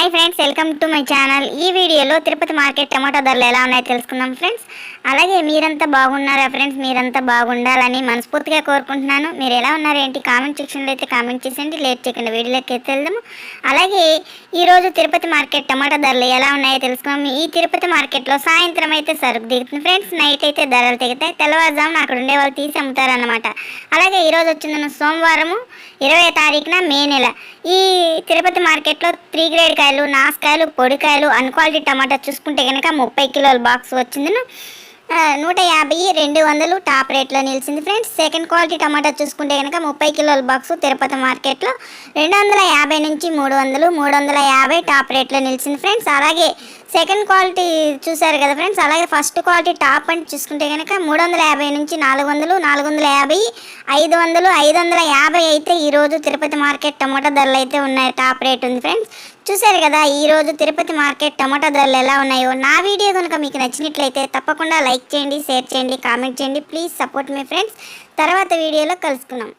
Hi friends welcome to my channel ఈ వీడియోలో Tirupati market tomato ధరలు ఎలా ఉన్నాయో తెలుసుకుందాం ఫ్రెండ్స్ అలాగే మీరంతా బాగున్నారా ఫ్రెండ్స్ మీరంతా బాగుండాలని మనస్ఫూర్తిగా కోరుకుంటున్నాను. మీరు ఎలా ఉన్నారో ఏంటి? కామెంట్ సెక్షన్లో అయితే కామెంట్ చేసేయండి. లేట్ చేయకుండా వీడియోలోకి అయితే వెళ్దాము. అలాగే ఈరోజు తిరుపతి మార్కెట్ టమాటో ధరలు ఎలా ఉన్నాయో తెలుసుకుందాం. ఈ తిరుపతి మార్కెట్లో సాయంత్రం అయితే సరుకు దిగుతుంది ఫ్రెండ్స్ నైట్ అయితే ధరలు దిగుతాయి. తెల్లవారుజామున అక్కడ ఉండే వాళ్ళు తీసి అమ్ముతారన్నమాట. అలాగే ఈరోజు వచ్చిందన్న సోమవారము ఇరవై తారీఖున మే నెల. ఈ తిరుపతి మార్కెట్లో త్రీ గ్రేడ్ కాయలు నాసుకాయలు పొడికాయలు అన్క్వాలిటీ టమాటా చూసుకుంటే కనుక ముప్పై కిలోల బాక్స్ వచ్చింది. నూట యాభై రెండు వందలు టాప్ రేట్లో నిలిచింది ఫ్రెండ్స్. సెకండ్ క్వాలిటీ టమాటా చూసుకుంటే కనుక ముప్పై కిలోల బాక్స్ తిరుపతి మార్కెట్లో రెండు వందల యాభై నుంచి మూడు వందలు మూడు వందల యాభై టాప్ రేట్లో నిలిచింది ఫ్రెండ్స్. అలాగే సెకండ్ క్వాలిటీ చూసారు కదా ఫ్రెండ్స్ అలాగే ఫస్ట్ క్వాలిటీ టాప్ అని చూసుకుంటే కనుక మూడు వందల యాభై నుంచి నాలుగు వందలు నాలుగు వందల యాభై ఐదు వందలు ఐదు వందల యాభై అయితే ఈరోజు తిరుపతి మార్కెట్ టమాటా ధరలు అయితే ఉన్నాయి. టాప్ రేట్ ఉంది ఫ్రెండ్స్. చూసారు కదా ఈరోజు తిరుపతి మార్కెట్ టమాటా ధరలు ఎలా ఉన్నాయో. నా వీడియో కనుక మీకు నచ్చినట్లయితే తప్పకుండా లైక్ చేయండి షేర్ చేయండి కామెంట్ చేయండి. ప్లీజ్ సపోర్ట్ మీ ఫ్రెండ్స్. తర్వాత వీడియోలో కలుసుకున్నాం